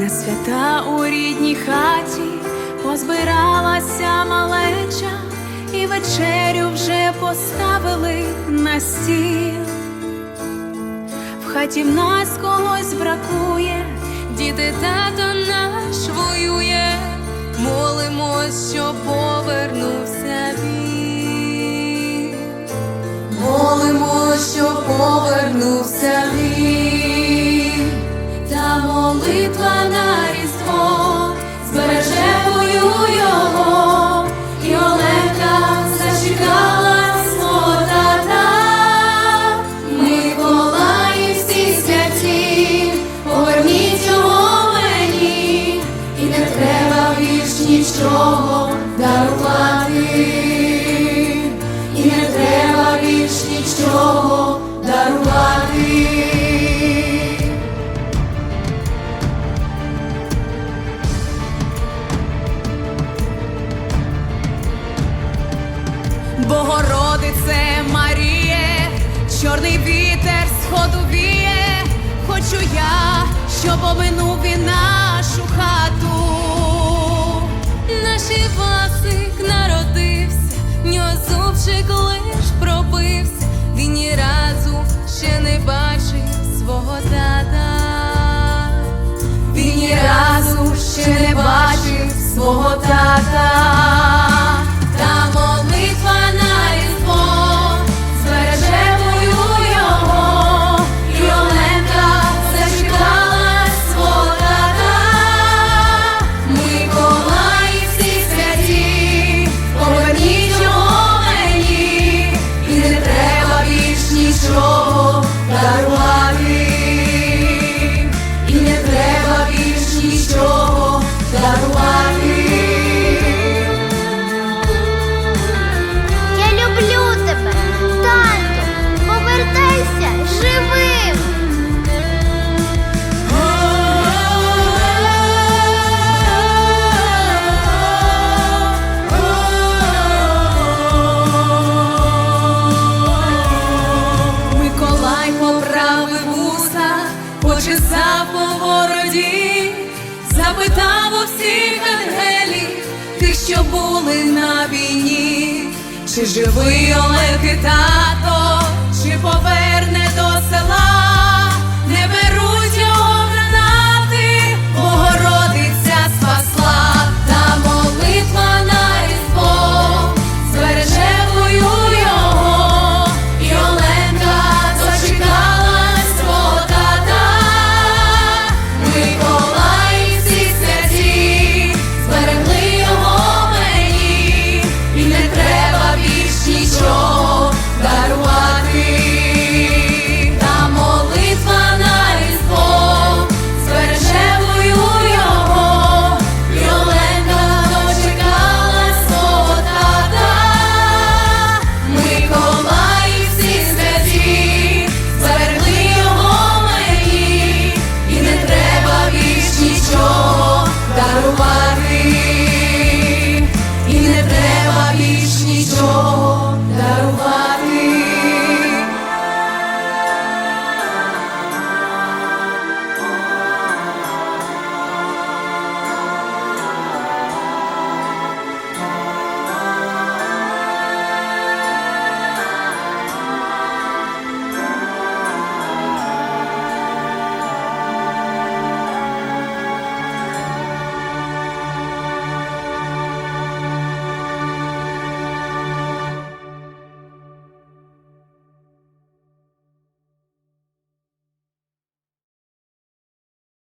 На свята у рідній хаті позбиралася малеча, і вечерю вже поставили на стіл. В хаті в нас когось бракує, Діти, тато наш воює, молимось, що повернувся він. Молимось, що повернувся він. Молитва на різдво. Збереже бою його, і Оленка зачекала свого тата. Миколаї всі святі, поверніть його мені, і не треба більш нічого дарувати, і не треба більш нічого Богородице Маріє, чорний вітер сходу віє, хочу я, щоб обминув він нашу хату. Наш Івасик народився, нього зубчик лиш пробився, він ні разу ще не бачив свого тата. Він ні разу ще не бачив свого тата. Запитав у всіх ангелів, тих, що були на війні, чи живий Оленки тато, чи поверне до села.